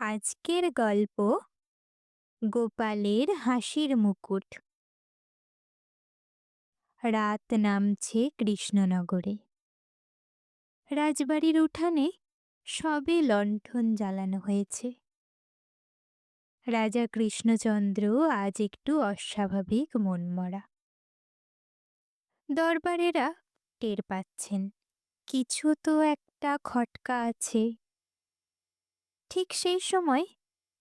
আজকের গল্প গোপালের হাসির মুকুট। রাত নামছে কৃষ্ণনগরে। রাজবাড়ির উঠানে সবে লণ্ঠন জ্বালানো হয়েছে। রাজা কৃষ্ণচন্দ্র আজ একটু অস্বাভাবিক মনমরা। দরবারেরা টের পাচ্ছেন, কিছু তো একটা খটকা আছে। ঠিক সেই সময়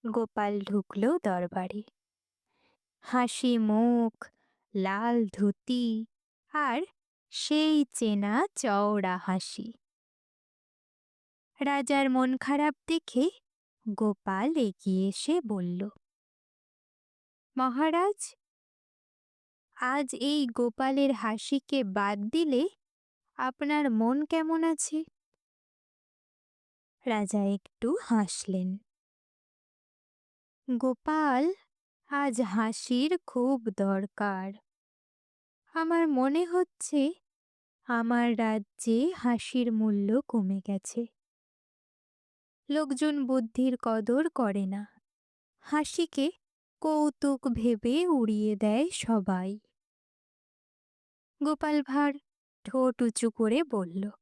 গোপাল ঢুকল দরবারে। হাসি, মুখ, লাল ধুতি আর সেই চেনা চওড়া হাসি। রাজার মন খারাপ দেখে গোপাল এগিয়ে এসে বলল, মহারাজ, আজ এই গোপালের হাসিকে বাদ দিলে আপনার মন কেমন আছে? রাজা একটু হাসলেন। গোপাল, আজ হাসির খুব দরকার। আমার মনে হচ্ছে আমার রাজ্যে হাসির মূল্য কমে গেছে। লোকজন বুদ্ধির কদর করে না। হাসিকে কৌতুক ভেবে উড়িয়ে দেয় সবাই। গোপাল ভাঁড় ঠোঁট উঁচু করে বলল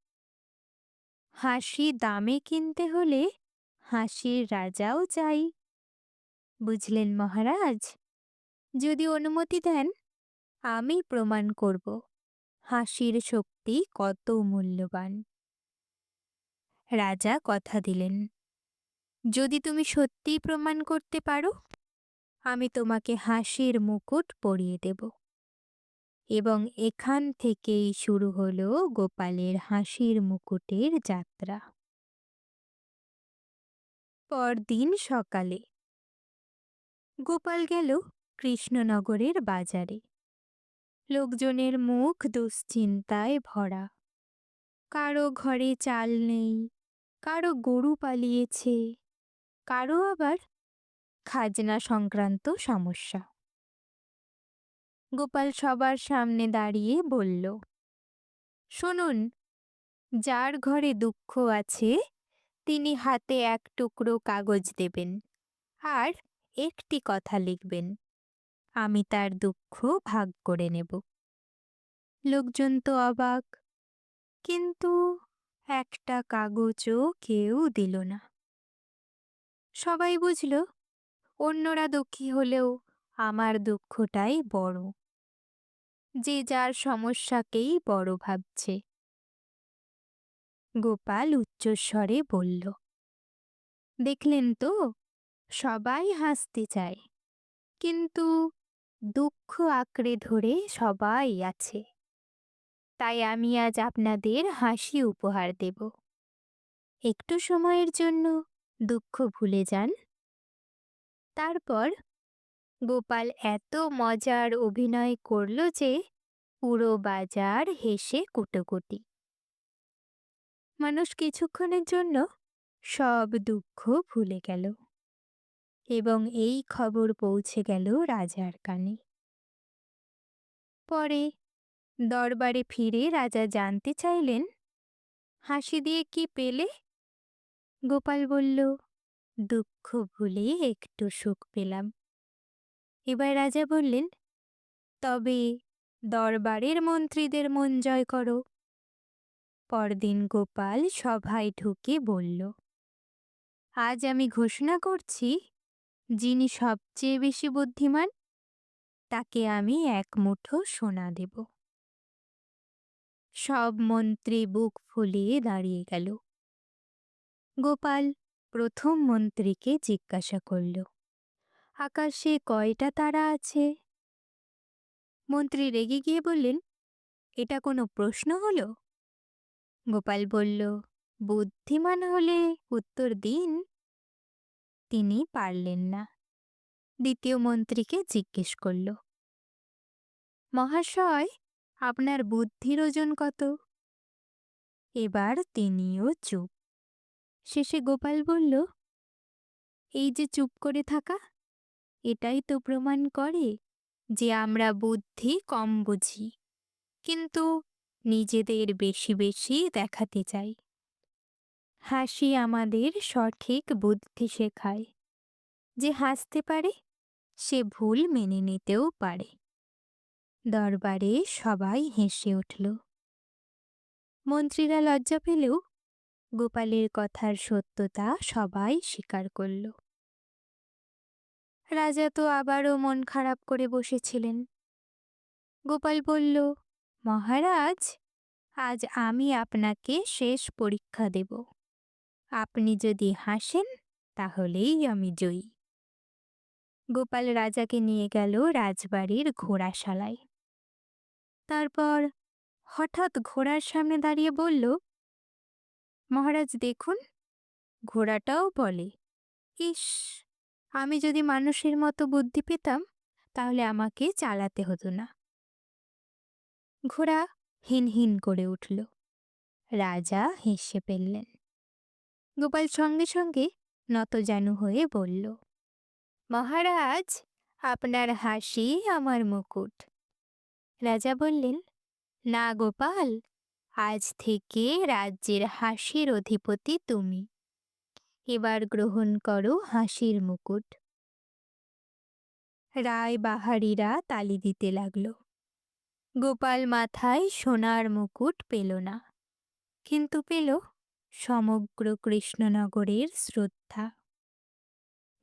হাসি দামে কিনতে হলে হাসির রাজাও চাই। বুঝলেন মহারাজ? যদি অনুমতি দেন, আমি প্রমাণ করব হাসির শক্তি কত মূল্যবান। রাজা কথা দিলেন, যদি তুমি সত্যি প্রমাণ করতে পারো, আমি তোমাকে হাসির মুকুট পরিয়ে দেব। এবং এখান থেকেই শুরু হলো গোপালের হাসির মুকুটের যাত্রা। পরদিন সকালে গোপাল গেল কৃষ্ণনগরের বাজারে। লোকজনের মুখ দুশ্চিন্তায় ভরা। কারও ঘরে চাল নেই, কারও গরু পালিয়েছে, কারও আবার খাজনা সংক্রান্ত সমস্যা। গোপাল সবার সামনে দাঁড়িয়ে বলল, শুনুন, যার ঘরে দুঃখ আছে, তিনি হাতে এক টুকরো কাগজ দেবেন আর একটি কথা লিখবেন, আমি তার দুঃখ ভাগ করে নেব লোকজন তো অবাক, কিন্তু একটা কাগজও কেউ দিল না। সবাই বুঝল, অন্যরা দুঃখী হলেও আমার দুঃখটাই বড়। যে যার সমস্যাকেই বড় ভাবছে। গোপাল উচ্চস্বরে বলল, দেখলেন তো, সবাই হাসতে চায়। কিন্তু দুঃখ আঁকড়ে ধরে সবাই আছে। তাই আমি আজ আপনাদের হাসি উপহার দেব। একটু সময়ের জন্য দুঃখ ভুলে যান। তারপর গোপাল এত মজার অভিনয় করল যে পুরো বাজার হেসে কুটোকুটি। মানুষ কিছুক্ষণের জন্য সব দুঃখ ভুলে গেল এবং এই খবর পৌঁছে গেল রাজার কানে। পরে দরবারে ফিরে রাজা জানতে চাইলেন, হাসি দিয়ে কি পেলে? গোপাল বলল, দুঃখ ভুলে একটু সুখ পেলাম। এবার রাজা বললেন, তবে দরবারের মন্ত্রীদের মন জয় করো। পরদিন গোপাল সভায় ঢুকে বলল, আজ আমি ঘোষণা করছি, যিনি সবচেয়ে বেশি বুদ্ধিমান, তাকে আমি এক মুঠো সোনা দেব। সব মন্ত্রী বুক ফুলিয়ে দাঁড়িয়ে গেল। গোপাল প্রথম মন্ত্রীকে জিজ্ঞাসা করল আকাশে কয়টা তারা আছে? মন্ত্রী রেগে গিয়ে বললেন, এটা কোনো প্রশ্ন হলো? গোপাল বলল, বুদ্ধিমান হলে উত্তর দিন। তিনি পারলেন না। দ্বিতীয় মন্ত্রীকে জিজ্ঞেস করল, মহাশয়, আপনার বুদ্ধির ওজন কত? এবার তিনিও চুপ। শেষে গোপাল বলল, এই যে চুপ করে থাকা এটাই তো প্রমাণ করে যে আমরা বুদ্ধি কম বুঝি। কিন্তু নিজেদের বেশি বেশি দেখাতে চাই। হাসি আমাদের সঠিক বুদ্ধি শেখায়। যে হাসতে পারে, সে ভুল মেনে নিতেও পারে। দরবারে সবাই হেসে উঠল। মন্ত্রীরা লজ্জা পেলেও গোপালের কথার সত্যতা সবাই স্বীকার করল। রাজা তো আবারও মন খারাপ করে বসেছিলেন। গোপাল বলল, মহারাজ, আজ আমি আপনাকে শেষ পরীক্ষা দেব। আপনি যদি হাসেন, তাহলেই আমি জয়ী গোপাল রাজাকে নিয়ে গেল রাজবাড়ির ঘোড়াশালায়। তারপর হঠাৎ ঘোড়ার সামনে দাঁড়িয়ে বলল, মহারাজ, দেখুন, ঘোড়াটাও বলে, ইস আমি যদি মানুষের মতো বুদ্ধি পেতাম, তাহলে আমাকে চালাতে হতো না। ঘোড়া হিন হিন করে উঠল। রাজা হেসে ফেললেন। গোপাল সঙ্গে সঙ্গে নতজানু হয়ে বলল, মহারাজ, আপনার হাসি আমার মুকুট। রাজা বললেন, না গোপাল, আজ থেকে রাজ্যের হাসির অধিপতি তুমি। এবার গ্রহণ করো হাসির মুকুট। রায় বাহারিরা তালি দিতে লাগল। গোপাল মাথায় সোনার মুকুট পেল না, কিন্তু পেল সমগ্র কৃষ্ণনগরের শ্রদ্ধা।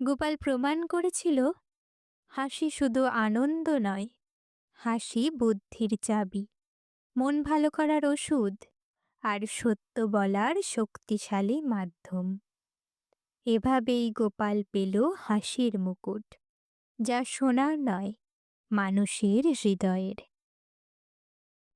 গোপাল প্রমাণ করেছিল, হাসি শুধু আনন্দ নয়, হাসি বুদ্ধির চাবি। মন ভালো করার ওষুধ আর সত্য বলার শক্তিশালী মাধ্যম। এভাবেই গোপাল পেল হাসির মুকুট যা সোনার নয় মানুষের হৃদয়ের।